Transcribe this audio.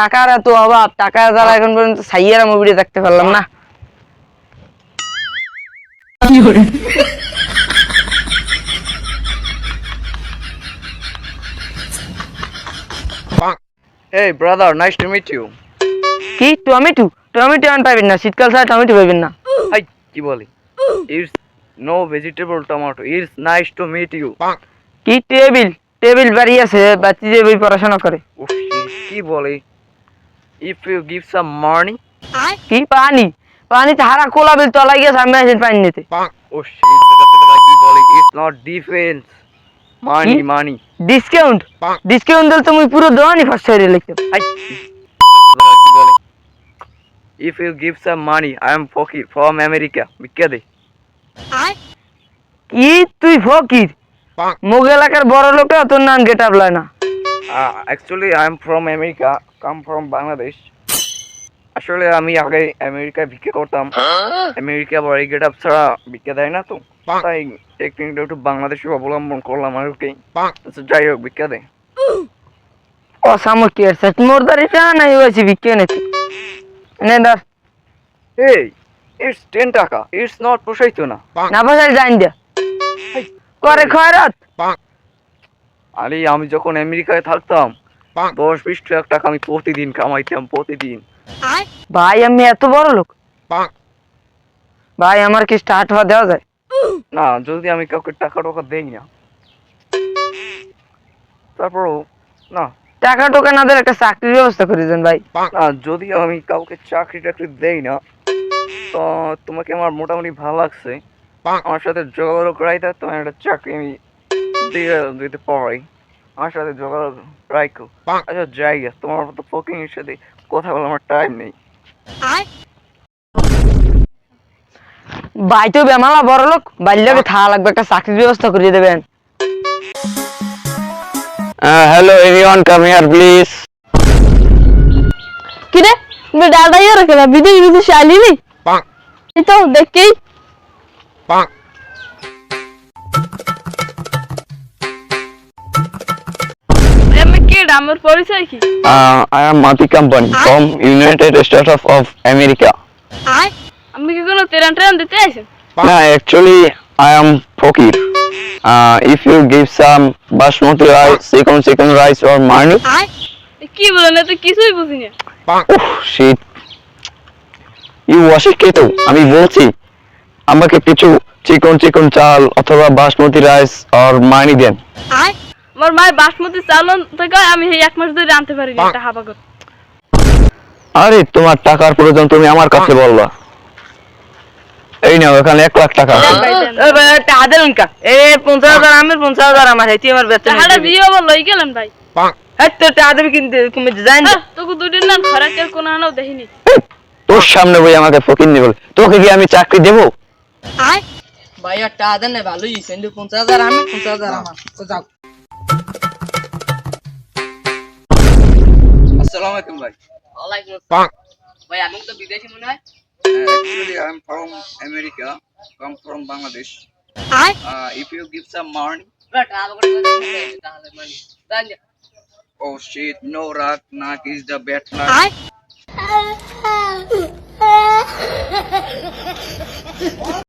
টাকার এত অভাব টাকা ছাড়া এখন পর্যন্ত সাইয়ারা মুভিটা দেখতে পারলাম না। Hey brother, nice to meet you. কি? টমেটো? টমেটো আন পাইবেন না শীতকাল ছাড়া টমেটো পাইবেন না। হাই কি বলি? It's no vegetable tomato. It's nice to meet you. কি? টেবিল টেবিল বাড়ি আছে বাচ্চি যে বই পড়াশোনা করে। কি বলি? If you give some money, কি পানি? পানিতে হারা কোলা বিল তলাই গেছে আমি আসেন পানি নিতে। shit, that's what কি বলি? It's not defense. Money, কি? money. ডিসকাউন্ট ডিসকাউন্ট দিলে তুমি পুরো দোকানই ফার্স্ট হয়ে লিখতে হাই কি বলি? If you give some money, I am Fakir from America. ভিক্ষা দে। কি? তুই ফকির মুগ এলাকার বড় লোকটা তোর নাম গেট আপ না Uh, actually, I from America come Come Bangladesh আসলে আমি আগে আমেরিকায় ভিক্ষা করতাম। আমেরিকা বড় গেট আপ ছাড়া ভিক্ষা দেয় না তো। তাই টেকনিকটা একটু বাংলাদেশে অবলম্বন করলাম আর কি। আচ্ছা, যাই হোক ভিক্ষা দেয় অসামো কি আছে মোর মোরদারিটা নাই হয়েছে বিকে নেছি নে ধর। এই ইটস টেন টাকা। ইটস নট পোষাইতো না। না জান দিয়া করে খয়রাত। আরে আমি যখন আমেরিকায় থাকতাম দশ বিশ লাখ টাকা আমি প্রতিদিন কামাইতাম প্রতিদিন। ভাই আমি এত বড় লোক। ভাই আমার কি স্টার্ট হওয়া দেওয়া যায়? না যদি আমি কাউকে টাকা টাকা দেই না। তারপরও না। টাকা টোকা না দিলে একটা চাকরির ব্যবস্থা করে দেন ভাই। না যদি আমি কাউকে চাকরি টাকরি দেই না তো তোমাকে আমার মোটামুটি ভালো লাগছে। আমার সাথে যোগাযোগ রাইতে তোমার একটা চাকরি আমি দিয়ে দিতে পারি আমার সাথে যোগাযোগ রাখো আচ্ছা যাই তোমার মতো ফকিং এর সাথে কথা বলার আমার টাইম নেই। ভাই তো বেমালা বড় লোক বাল্যকে থা লাগবে একটা চাকরির ব্যবস্থা করে দেবেন। Hello everyone come here please কিরে তুমি দাদা ইয়ে রাখে না বিদেশ বিদেশ আলি নি? এই তো দেখি আমি আমার পরিচয় কি? আই এম মাতি company from United States of of America আমি কি কোনো ট্রেন ট্রেন দিতে আইছেন? No, actually, I am Fakir. Uh, if you give some basmati rice, second second rice or money, কি বলেন এত কিছুই বুঝি না। oh shit. You wash it কেতো আমি বলছি আমাকে কিছু চিকন চিকন চাল অথবা বাসমতি রাইস আর মানি দেন। আমার মায়ের বাসমতি চালন থেকে আমি এই এক মাস ধরে আনতে পারিনি একটা হাবা করে আরে তোমার টাকার প্রয়োজন তুমি আমার কাছে বলবা এই নাও এখানে এক লাখ টাকা। পঞ্চাশ হাজার পঞ্চাশ হাজার আমার আমার বেতন। বিয়ে আবার লই গেলেন ভাই। দেখিনি। তোর সামনে বই আমাকে ফকির নি বলে। তোকে কি আমি চাকরি দেবো? ভাই আর টাকা দেন ভালোই পঞ্চাশ হাজার আমি পঞ্চাশ হাজার আমার। তো যাও। আসসালামু আলাইকুম ভাই ওয়ালাইকুম আসসালাম ভাই আমি তো বিদেশি মনে হয় actually I'm from America, come from Bangladesh. Uh, if you give some money, টাকা করে তাহলে মানে oh shit, no rat, nak is the bad luck.